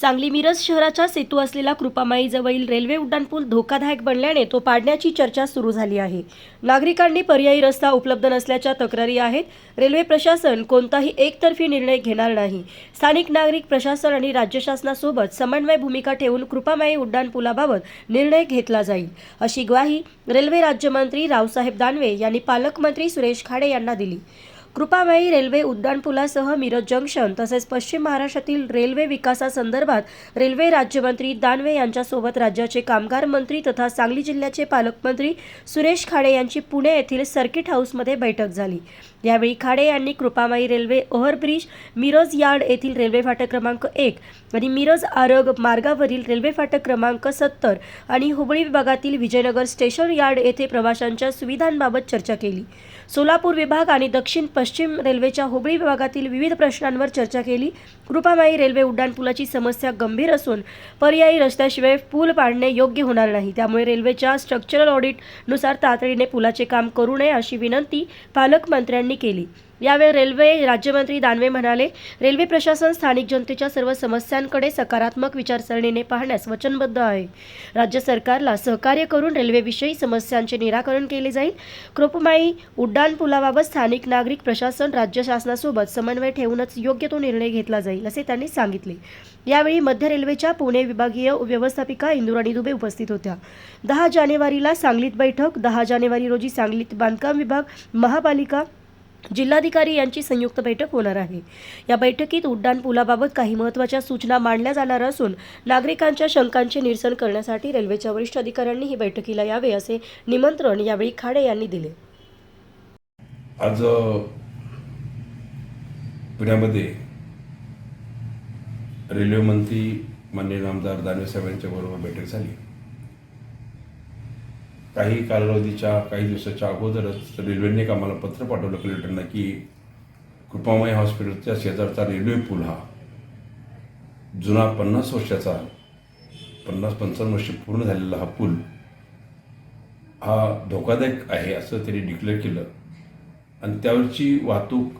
सांगली मिरज शहराच्या सेतू असलेला कृपामाईजवळील रेल्वे उड्डाणपूल धोकादायक बनल्याने तो पाडण्याची चर्चा सुरू झाली आहे. नागरिकांनी पर्यायी रस्ता उपलब्ध नसल्याच्या तक्रारी आहेत. रेल्वे प्रशासन कोणताही एकतर्फी निर्णय घेणार नाही. स्थानिक नागरिक प्रशासन आणि राज्य शासनासोबत समन्वय भूमिका ठेवून कृपामाई उड्डाणपुलाबाबत निर्णय घेतला जाईल अशी ग्वाही रेल्वे राज्यमंत्री रावसाहेब दानवे यांनी पालकमंत्री सुरेश खाडे यांना दिली. कृपाबाई रेल्वे उड्डाणपुलासह मिरज जंक्शन तसेच पश्चिम महाराष्ट्रातील रेल्वे विकासासंदर्भात रेल्वे राज्यमंत्री दानवे यांच्यासोबत राज्याचे कामगार मंत्री तथा सांगली जिल्ह्याचे पालकमंत्री सुरेश खाडे यांची पुणे येथील सर्किट हाऊसमध्ये बैठक झाली. यावेळी खाडे यांनी Krupabai railway overbridge Miraj yard येथील रेल्वे फाटक क्रमांक एक आणि मिरज आरग मार्गावरील रेल्वे फाटक क्रमांक सत्तर आणि हुबळी विभागातील विजयनगर स्टेशन यार्ड येथे प्रवाशांच्या सुविधांबाबत चर्चा केली. सोलापूर विभाग आणि दक्षिण पश्चिम रेल्वेच्या हुबळी विभागातील विविध प्रश्नांवर चर्चा केली. कृपामाई रेल्वे उड्डाणपुलाची समस्या गंभीर असून पर्यायी रस्त्याशिवाय पूल पाडणे योग्य होणार नाही. त्यामुळे रेल्वेच्या स्ट्रक्चरल ऑडिटनुसार तातडीने पुलाचे काम करू नये अशी विनंती पालकमंत्र्यांनी केली. यावेळी रेल्वे राज्यमंत्री दानवे म्हणाले रेल्वे प्रशासन स्थानिक जनतेच्या सर्व समस्यांकडे सकारात्मक विचारसरणीने पाहण्यास वचनबद्ध आहे. राज्य सरकारला सहकार्य करून रेल्वेविषयी समस्यांचे निराकरण केले जाईल. कृपमाई उड्डाणपुलाबाबत स्थानिक नागरिक प्रशासन राज्य शासनासोबत समन्वय ठेवूनच योग्य तो निर्णय घेतला जाईल असे त्यांनी सांगितले. यावेळी मध्य रेल्वेच्या पुणे विभागीय व्यवस्थापिका इंदुराणी दुबे उपस्थित होत्या. दहा जानेवारीला सांगलीत बैठक दहा जानेवारी रोजी सांगलीत बांधकाम विभाग महापालिका जिल्हाधिकारी यांची संयुक्त बैठक होणार आहे. या बैठकीत उड्डाण पुलाबाबत काही महत्त्वाच्या सूचना मांडल्या जाणार असून नागरिकांच्या शंकांचे निरसन करण्यासाठी रेल्वेच्या वरिष्ठ अधिकाऱ्यांनी ही बैठकीला यावे असे निमंत्रण यावेळी खाडे यांनी दिले. आज पुण्यामध्ये रेल्वे मंत्री माननीय आमदार दानवे साहेबांच्या बरोबर बैठक झाली. काही कालावधीच्या काही दिवसाच्या अगोदरच रेल्वेने का आम्हाला पत्र पाठवलं कलेक्टरना की कृपामय हॉस्पिटलच्या शेजारचा रेल्वे पूल हा जुना पन्नास वर्षाचा पन्नास पंचावन्न वर्ष पूर्ण झालेला हा पूल हा धोकादायक आहे असं त्यांनी डिक्लेअर केलं. आणि त्यावरची वाहतूक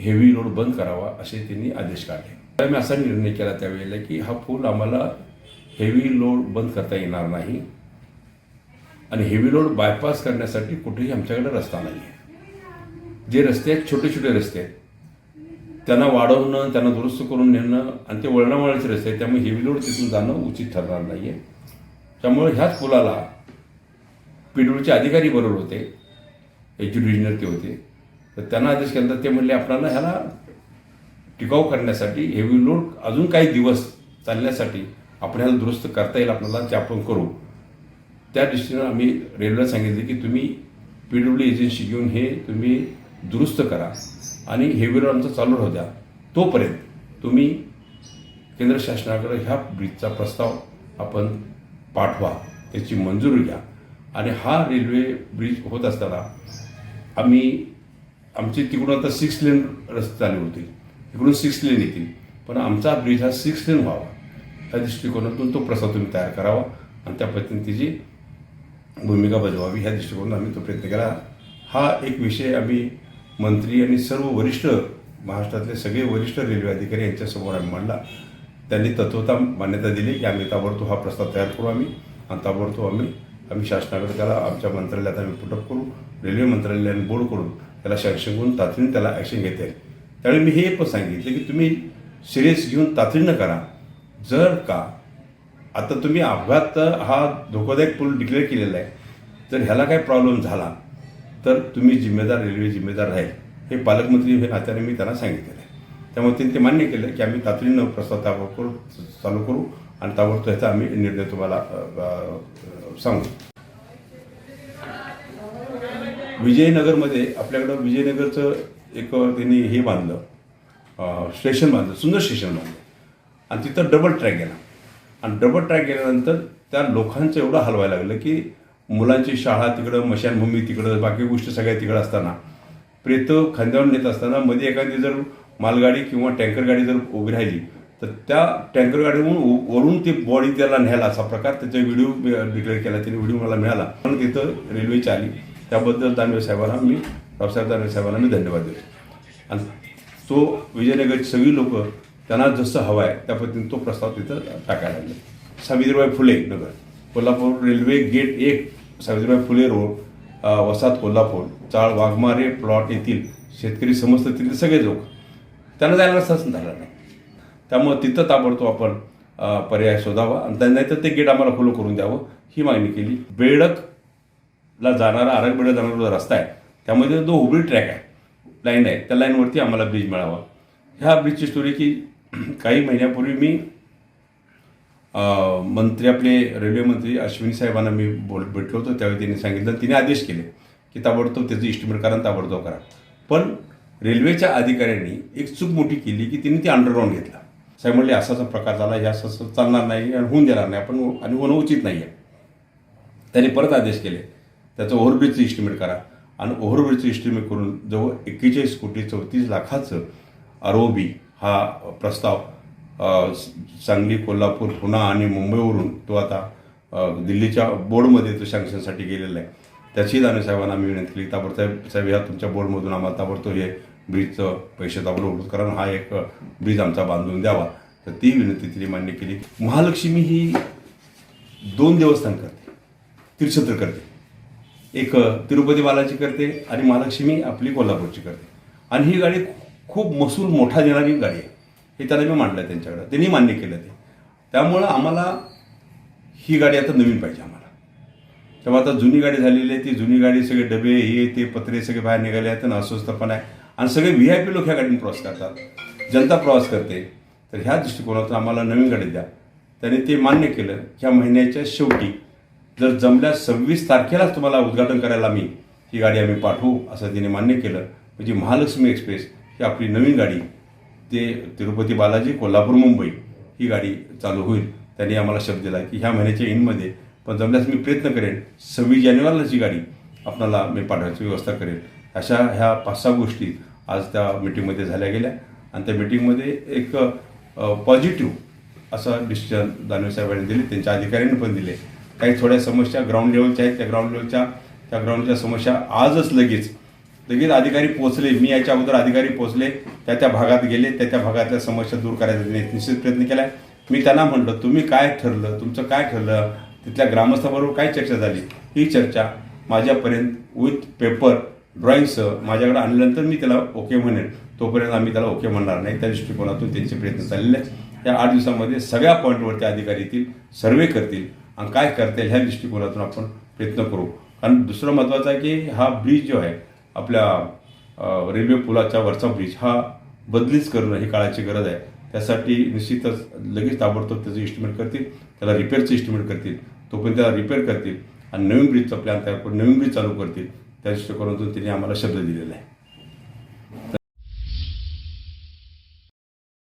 हेवी लोड बंद करावा असे त्यांनी आदेश काढले. तर असा निर्णय केला त्यावेळेला की हा पूल आम्हाला हेवी लोड बंद करता येणार नाही. आणि हेवी रोड बायपास करण्यासाठी कुठेही आमच्याकडे रस्ता नाही आहे जे रस्ते आहेत छोटे छोटे रस्ते आहेत. त्यांना वाढवणं त्यांना दुरुस्त करून नेणं आणि ते वळणावळणाचे रस्ते आहेत त्यामुळे हेवी रोड तिथून जाणं उचित ठरणार नाही आहे त्यामुळे ह्याच पुलाला पीडब्ल्यूचे अधिकारी बरोबर होते एज्युडिशनर ते होते. तर त्यांना आदेश केला तर ते म्हणले आपल्याला ह्याला टिकाऊ करण्यासाठी हेवी लोड अजून काही दिवस चालण्यासाठी आपण ह्याला दुरुस्त करता येईल आपल्याला ते आपण करू. त्या दृष्टीनं आम्ही रेल्वेला सांगितले की तुम्ही पी डब्ल्यू एजन्सी घेऊन हे तुम्ही दुरुस्त करा आणि हेवी लोड आमचा चालू राहू द्या. तोपर्यंत तुम्ही केंद्र शासनाकडे ह्या ब्रिजचा प्रस्ताव आपण पाठवा त्याची मंजुरी घ्या. आणि हा रेल्वे ब्रिज होत असताना आम्ही आमची तिकडून आता सिक्स लेन रस्ते चालू होतील. तिकडून सिक्स लेन येतील. पण आमचा ब्रिज हा सिक्स लेन व्हावा. त्या दृष्टिकोनातून तो प्रस्ताव तुम्ही तयार करावा आणि त्या पद्धतीने तिची भूमिका बजवावी ह्या दृष्टिकोनातून आम्ही तो प्रयत्न केला. हा एक विषय आम्ही मंत्री आणि सर्व वरिष्ठ महाराष्ट्रातले सगळे वरिष्ठ रेल्वे अधिकारी यांच्यासमोर आम्ही मांडला. त्यांनी तत्वता मान्यता दिली. की आम्ही ताबडतोब हा प्रस्ताव तयार करू आम्ही. आणि ताबडतोब आम्ही आम्ही शासनाकडे त्याला आमच्या मंत्रालयात आम्ही पुटअप करू. रेल्वे मंत्रालयाने बोर्ड करून त्याला सँक्शन करून तातडीने त्याला ॲक्शन घेता येईल. त्यावेळी मी हे पण सांगितले की तुम्ही सिरियस घेऊन तातडीनं करा. जर का आता तुम्ही अपघात हा धोकादायक पूल डिक्लेअर केलेला आहे. जर ह्याला काही प्रॉब्लेम झाला? तर तुम्ही जिम्मेदार रेल्वे जिम्मेदार राहील हे पालकमंत्री हे नात्याने मी त्यांना सांगितलेलं आहे. त्यामुळे त्यांनी ते मान्य केलं की आम्ही तातडीनं प्रस्ताव ताबडतोब करू चालू करू आणि ताबडतोब ह्याचा आम्ही निर्णय तुम्हाला सांगू. विजयनगरमध्ये आपल्याकडं विजयनगरचं एक त्यांनी हे बांधलं स्टेशन बांधलं सुंदर स्टेशन बांधलं. आणि तिथं डबल ट्रॅक गेला. आणि डबल ट्रॅक गेल्यानंतर त्या लोकांचं एवढं हलवायला लागलं की मुलांची शाळा तिकडं मशानभूमी तिकडं बाकी गोष्टी सगळ्या तिकडं असताना प्रेत खांद्यावर नेत असताना मध्ये एखादी जर मालगाडी किंवा टँकर गाडी जर उभी राहिली तर त्या टँकर गाडीवरून उ- वरून ती बॉडी त्याला न्यायला असा प्रकार त्याचा व्हिडिओ डिक्लेअर केला त्याने व्हिडिओ मला मिळाला. पण तिथं रेल्वेची आली. त्याबद्दल दानवे साहेबांना मी रावसाहेब दानवे साहेबांना मी धन्यवाद देतो. आणि तो विजयनगरची सगळी लोकं त्यांना जसं हवं आहे त्या पद्धतीने तो प्रस्ताव तिथं टाकायला लागले. सावित्रीबाई फुले नगर कोल्हापूर रेल्वे गेट एक सावित्रीबाई फुले रोड वसात वसाहत कोल्हापूर चाळ वाघमारे प्लॉट येथील शेतकरी समजतं तिथले सगळे लोक. त्यांना जायला रस्ताच झाला नाही. त्यामुळं तिथं ताबडतोब आपण पर्याय शोधावा आणि त्या- नाहीतर ते गेट आम्हाला खुलं करून द्यावं ही मागणी केली. बेडकला जाणारा आरग बेडक जाणारा जो रस्ता आहे त्यामध्ये जो हुबळी ट्रॅक आहे लाईन आहे त्या लाईनवरती आम्हाला ब्रिज मिळावा. ह्या ब्रिजची स्टोरी की काही महिन्यापूर्वी मी मंत्री आपले रेल्वे मंत्री अश्विनी साहेबांना मी बोल भेटलो होतो. त्यावेळी त्यांनी सांगितलं तिने आदेश केले की ताबडतोब त्याचं इस्टिमेट करा ताबडतोब करा. पण रेल्वेच्या अधिकाऱ्यांनी एक चूक मोठी केली की तिने ती अंडरग्राऊंड घेतला. साहेब म्हणले असा असा प्रकार झाला हे असं चालणार नाही आणि होऊन देणार नाही. आपण आणि होणं उचित नाही आहे त्यांनी परत आदेश केले त्याचं ओव्हरब्रिजचं इस्टिमेट करा. आणि ओव्हरब्रिजचं इस्टिमेट करून जवळ एक्केचाळीस कोटी चौतीस लाखाचं आरोबी हा प्रस्ताव सांगली कोल्हापूर पुणा आणि मुंबईवरून तो आता दिल्लीच्या बोर्डमध्ये तो सँक्शनसाठी गेलेला आहे. त्याची दानवे साहेबांना आम्ही विनंती केली ताबडतोब साहेब ह्या तुमच्या बोर्डमधून आम्हाला ताबडतोब हे ब्रिजचं पैसे ताबडतोब कारण हा एक ब्रिज आमचा बांधून द्यावा. तर ती विनंती तिने मान्य केली. महालक्ष्मी ही दोन देवस्थान करते तीर्थक्षेत्र करते. एक तिरुपती बालाजी करते आणि महालक्ष्मी आपली कोल्हापूरची करते. आणि ही गाडी खूप महसूल मोठा देणारी गाडी आहे. हे त्याला मी मांडलं त्यांच्याकडं. त्यांनी मान्य केलं ते. त्यामुळं आम्हाला ही गाडी आता नवीन पाहिजे आम्हाला. तेव्हा आता जुनी गाडी झालेली आहे ती जुनी गाडी सगळे डबे हे ते पत्रे सगळे बाहेर निघाले आहेत आणि अस्वस्थ पण आहे. आणि सगळे व्ही आय पी लोक ह्या गाडीने प्रवास करतात. जनता प्रवास करते. तर ह्या दृष्टिकोनातून आम्हाला नवीन गाडी द्या. त्याने ते मान्य केलं. ह्या महिन्याच्या शेवटी जर जमल्या सव्वीस तारखेलाच तुम्हाला उद्घाटन करायला मी ही गाडी आम्ही पाठवू असं तिने मान्य केलं. म्हणजे महालक्ष्मी एक्सप्रेस. ही आपली नवीन गाडी ते तिरुपती बालाजी कोल्हापूर मुंबई ही गाडी चालू होईल. त्यांनी आम्हाला शब्द दिला की ह्या महिन्याच्या एंडमध्ये पण जमल्यास मी प्रयत्न करेन सव्वीस जानेवारीलाची गाडी आपणाला मी पाठवायची व्यवस्था करेन. अशा ह्या पाच सहा गोष्टी आज त्या मिटिंगमध्ये झाल्या गेल्या. आणि त्या मिटिंगमध्ये एक पॉझिटिव्ह असं डिसिजन दानवे साहेबांनी दिले त्यांच्या अधिकाऱ्यांनी पण दिले. काही थोड्या समस्या ग्राउंड लेवलच्या आहेत त्या ग्राउंड लेवलच्या त्या ग्राउंडच्या समस्या आजच लगेच लगेच अधिकारी पोहोचले. मी याच्या अगोदर अधिकारी पोहोचले. त्या त्या भागात गेले. त्या त्या भागातल्या समस्या दूर करायचा निश्चित प्रयत्न केला. मी त्यांना म्हटलं तुम्ही काय ठरलं? तुमचं काय ठरलं? तिथल्या ग्रामस्थाबरोबर काय चर्चा झाली? ही चर्चा माझ्यापर्यंत विथ पेपर ड्रॉइंगसह माझ्याकडे आणल्यानंतर मी त्याला ओके म्हणेन. तोपर्यंत आम्ही त्याला ओके म्हणणार नाही. त्या दृष्टिकोनातून त्यांचे प्रयत्न चाललेले आहेत. या आठ दिवसामध्ये सगळ्या पॉईंटवरती अधिकारी येतील सर्वे करतील आणि काय करता येईल ह्या दृष्टिकोनातून आपण प्रयत्न करू. कारण दुसरं महत्त्वाचं आहे की हा ब्रिज जो आहे आपल्या रेल्वे पुलाच्या वरचा ब्रिज हा बदलीच करणं ही काळाची गरज आहे. त्यासाठी निश्चितच लगेच ताबडतोब त्याचं इस्टिमेट करतील त्याला रिपेअरचं इस्टिमेट करतील तोपर्यंत त्याला रिपेअर करतील आणि नवीन ब्रिजचा प्लॅन तयार करून नवीन ब्रिज चालू करतील. त्या दृष्टिकोनातून त्यांनी आम्हाला शब्द दिलेला आहे.